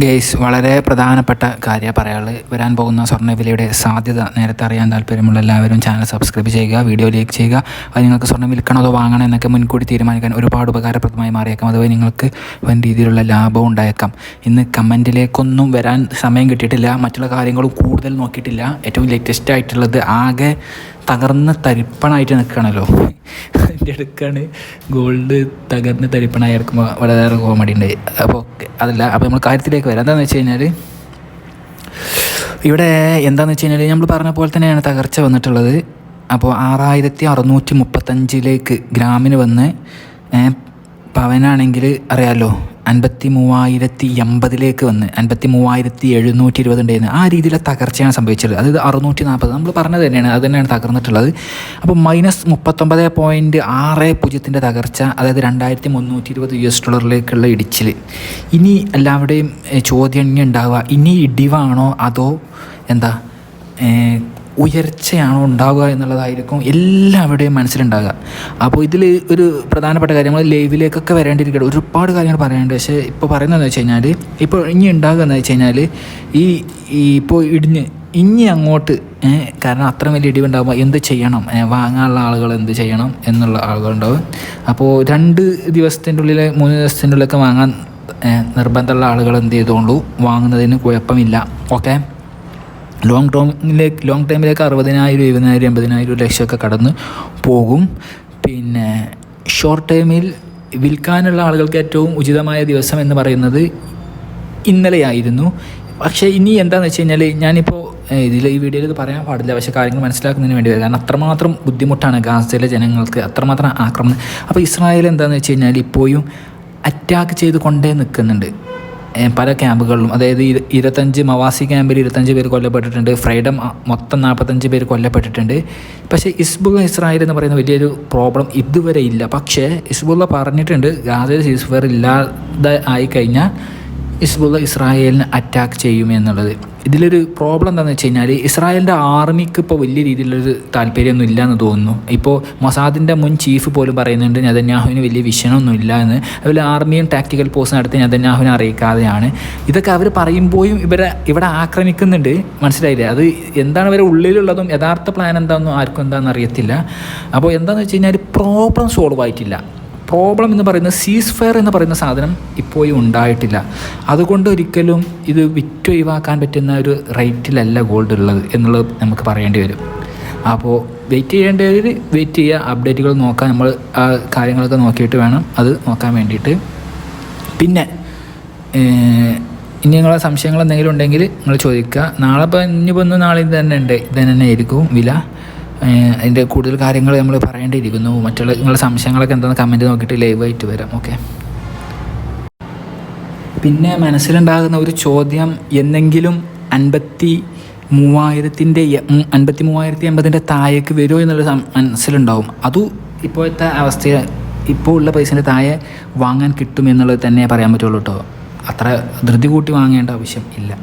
Guys വളരെ പ്രധാനപ്പെട്ട കാര്യം പറയാനുള്ളത്. വരാൻ പോകുന്ന സ്വർണവിലയുടെ സാധ്യത നേരത്തെ അറിയാൻ താല്പര്യമുള്ള എല്ലാവരും ചാനൽ സബ്സ്ക്രൈബ് ചെയ്യുക വീഡിയോ ലൈക്ക് ചെയ്യുക. അത് നിങ്ങൾക്ക് സ്വർണം വിൽക്കണോ അതോ വാങ്ങണോ എന്നൊക്കെ മുൻകൂട്ടി തീരുമാനിക്കാൻ ഒരുപാട് ഉപകാരപ്രദമായി മാറിയേക്കാം. അതുവഴി നിങ്ങൾക്ക് വൻ രീതിയിലുള്ള ലാഭം ഉണ്ടായേക്കാം. ഇന്ന് കമന്റിലേക്കൊന്നും വരാൻ സമയം കിട്ടിയിട്ടില്ല. മറ്റുള്ള കാര്യങ്ങളും കൂടുതൽ നോക്കിയിട്ടില്ല. ഏറ്റവും ലേറ്റസ്റ്റ് ആയിട്ടുള്ളത് ആകെ തകർന്ന് തരിപ്പണായിട്ട് നിൽക്കുകയാണല്ലോ. എന്റെ അടുക്കാണ് ഗോൾഡ് തകർന്ന് തരിപ്പണായി എടുക്കുമ്പോൾ വളരെയേറെ കോമഡി ഉണ്ട്. അപ്പോൾ അതല്ല അപ്പോൾ നമ്മൾ കാര്യത്തിലേക്ക് വരാം. എന്താണെന്ന് വെച്ച് കഴിഞ്ഞാൽ ഇവിടെ എന്താണെന്ന് വെച്ച് കഴിഞ്ഞാൽ നമ്മൾ പറഞ്ഞ പോലെ തന്നെയാണ് തകർച്ച വന്നിട്ടുള്ളത്. അപ്പോൾ ആറായിരത്തി അറുന്നൂറ്റി മുപ്പത്തഞ്ചിലേക്ക് ഗ്രാമിന് വന്ന് പവനാണെങ്കിൽ അറിയാമല്ലോ അൻപത്തി മൂവായിരത്തി എൺപതിലേക്ക് വന്ന് അൻപത്തി മൂവായിരത്തി എഴുന്നൂറ്റി ഇരുപത് ഉണ്ടായിരുന്നു ആ രീതിയിലെ തകർച്ചയാണ് സംഭവിച്ചത് അതായത് അറുന്നൂറ്റി നാൽപ്പത് നമ്മൾ പറഞ്ഞത് തന്നെയാണ്. അത് തന്നെയാണ് തകർന്നിട്ടുള്ളത്. അപ്പോൾ മൈനസ് മുപ്പത്തൊമ്പത് പോയിന്റ് ആറ് പൂജ്യത്തിന്റെ തകർച്ച അതായത് രണ്ടായിരത്തി മുന്നൂറ്റി ഇരുപത് യു എസ് ഡോളറിലേക്കുള്ള ഇടിച്ചിൽ. ഇനി എല്ലാവരുടെയും ചോദ്യം ഇനി ഉണ്ടാവുക. ഇനി ഇടിവാണോ അതോ എന്താ ഉയർച്ചയാണോ ഉണ്ടാവുക എന്നുള്ളതായിരിക്കും എല്ലാവരുടെയും മനസ്സിലുണ്ടാകുക അപ്പോൾ ഇതിൽ ഒരു പ്രധാനപ്പെട്ട കാര്യം നമ്മൾ ലൈവിലേക്കൊക്കെ വരേണ്ടിയിരിക്കട്ടെ. ഒരുപാട് കാര്യങ്ങൾ പറയാനുണ്ട്. പക്ഷേ ഇപ്പോൾ പറയുന്നതെന്ന് വെച്ച് കഴിഞ്ഞാൽ ഇപ്പോൾ ഇനി ഉണ്ടാകുക എന്ന് വെച്ച് കഴിഞ്ഞാൽ ഈ ഇപ്പോൾ ഇടിഞ്ഞ് ഇനി അങ്ങോട്ട് കാരണം അത്ര വലിയ ഇടിവുണ്ടാകുമ്പോൾ എന്ത് ചെയ്യണം? വാങ്ങാനുള്ള ആളുകൾ എന്ത് ചെയ്യണം എന്നുള്ള ആളുകളുണ്ടാവും. അപ്പോൾ രണ്ട് ദിവസത്തിന്റെ ഉള്ളിൽ മൂന്ന് ദിവസത്തിന്റെ ഉള്ളിലൊക്കെ വാങ്ങാൻ നിർബന്ധമുള്ള ആളുകൾ എന്ത് ചെയ്തുകൊണ്ടു വാങ്ങുന്നതിന് കുഴപ്പമില്ല. ഓക്കെ? ലോങ് ടേമിലേക്ക് ലോങ് ടൈമിലേക്ക് അറുപതിനായിരം എഴുപതിനായിരം എൺപതിനായിരം ലക്ഷമൊക്കെ കടന്ന് പോകും. പിന്നെ ഷോർട്ട് ടേമിൽ വിൽക്കാനുള്ള ആളുകൾക്ക് ഏറ്റവും ഉചിതമായ ദിവസം എന്ന് പറയുന്നത് ഇന്നലെയായിരുന്നു. പക്ഷേ ഇനി എന്താണെന്ന് വെച്ച് കഴിഞ്ഞാൽ ഞാനിപ്പോൾ ഇതിൽ ഈ വീഡിയോയിൽ ഇത് പറയാൻ പാടില്ല. പക്ഷേ കാര്യങ്ങൾ മനസ്സിലാക്കുന്നതിന് വേണ്ടി വരും. കാരണം അത്രമാത്രം ബുദ്ധിമുട്ടാണ് ഗാസയിലെ ജനങ്ങൾക്ക്. അത്രമാത്രം ആക്രമണം. അപ്പോൾ ഇസ്രായേൽ എന്താണെന്ന് വെച്ച് കഴിഞ്ഞാൽ ഇപ്പോഴും അറ്റാക്ക് ചെയ്ത് കൊണ്ടേ നിൽക്കുന്നുണ്ട്. പല ക്യാമ്പുകളിലും. അതായത് ഇരുപത്തഞ്ച് മവാസി ക്യാമ്പിൽ ഇരുപത്തഞ്ച് പേര് കൊല്ലപ്പെട്ടിട്ടുണ്ട്. ഫ്രൈഡം മൊത്തം നാൽപ്പത്തഞ്ച് പേര് കൊല്ലപ്പെട്ടിട്ടുണ്ട്. പക്ഷേ ഇസ്ബുള്ള ഇസ്രായേൽ എന്ന് പറയുന്ന വലിയൊരു പ്രോബ്ലം ഇതുവരെ ഇല്ല. പക്ഷേ ഇസ്ബുള്ള പറഞ്ഞിട്ടുണ്ട് ഗാസയിൽ സീസ്ഫയർ ഇല്ലാതെ ആയി ഇസ്ബുള്ള ഇസ്രായേലിനെ അറ്റാക്ക് ചെയ്യും എന്നുള്ളത്. ഇതിലൊരു പ്രോബ്ലം എന്താണെന്ന് വെച്ച് കഴിഞ്ഞാൽ ഇസ്രായേലിന്റെ ആർമിക്ക് ഇപ്പോൾ വലിയ രീതിയിലൊരു താല്പര്യമൊന്നും ഇല്ല എന്ന് തോന്നുന്നു. ഇപ്പോൾ മൊസാദിന്റെ മുൻ ചീഫ് പോലും പറയുന്നുണ്ട് നെതന്യാഹുവിന് വലിയ വിഷനൊന്നും ഇല്ല എന്ന്. അതുപോലെ ആർമിയും ടാക്ടിക്കൽ പോസ്റ്റ് നടത്തി നെതന്യാഹുവിനെ അറിയിക്കാതെയാണ്. ഇതൊക്കെ അവർ പറയുമ്പോഴും ഇവരെ ഇവിടെ ആക്രമിക്കുന്നുണ്ട്. മനസ്സിലായില്ലേ? അത് എന്താണ് ഇവരെ ഉള്ളിലുള്ളതും യഥാർത്ഥ പ്ലാൻ എന്താണെന്നും ആർക്കും എന്താണെന്ന് അറിയത്തില്ല. അപ്പോൾ എന്താണെന്ന് വെച്ച് കഴിഞ്ഞാൽ പ്രോബ്ലം സോൾവ് ആയിട്ടില്ല. പ്രോബ്ലം എന്ന് പറയുന്ന സീസ് ഫയർ എന്ന് പറയുന്ന സാധനം ഇപ്പോഴും ഉണ്ടായിട്ടില്ല. അതുകൊണ്ട് ഒരിക്കലും ഇത് വിറ്റ് ഒഴിവാക്കാൻ പറ്റുന്ന ഒരു റേറ്റിലല്ല ഗോൾഡ് ഉള്ളത് എന്നുള്ളത് നമുക്ക് പറയേണ്ടി വരും. അപ്പോൾ വെയിറ്റ് ചെയ്യേണ്ടവർ വെയിറ്റ് ചെയ്യുക അപ്ഡേറ്റുകൾ നോക്കാൻ നമ്മൾ ആ കാര്യങ്ങളൊക്കെ നോക്കിയിട്ട് വേണം അത് നോക്കാൻ വേണ്ടിയിട്ട്. പിന്നെ ഇനി നിങ്ങളെ സംശയങ്ങൾ എന്തെങ്കിലും ഉണ്ടെങ്കിൽ നിങ്ങൾ ചോദിക്കുക. നാളെ ഇപ്പോൾ ഇനി വന്ന് നാളെ ഇത് തന്നെ ഉണ്ട്. ഇത് തന്നെ ആയിരിക്കും വില. അതിന്റെ കൂടുതൽ കാര്യങ്ങൾ നമ്മൾ പറയേണ്ടിയിരിക്കുന്നു. മറ്റുള്ള നിങ്ങളുടെ സംശയങ്ങളൊക്കെ എന്താണെന്ന് കമന്റ് നോക്കിയിട്ട് ലൈവായിട്ട് വരാം. ഓക്കെ പിന്നെ മനസ്സിലുണ്ടാകുന്ന ഒരു ചോദ്യം എന്തെങ്കിലും അൻപത്തി മൂവായിരത്തിന്റെ അൻപത്തി മൂവായിരത്തി എൺപതിന്റെ താഴേക്ക് വരുമോ എന്നുള്ള മനസ്സിലുണ്ടാവും. അതും ഇപ്പോഴത്തെ അവസ്ഥ ഇപ്പോൾ ഉള്ള പൈസേന്റെ താഴെ വാങ്ങാൻ കിട്ടും എന്നുള്ളത് തന്നെ പറയാൻ പറ്റുള്ളൂ കേട്ടോ. അത്ര ധൃതി കൂട്ടി വാങ്ങേണ്ട ആവശ്യം ഇല്ല.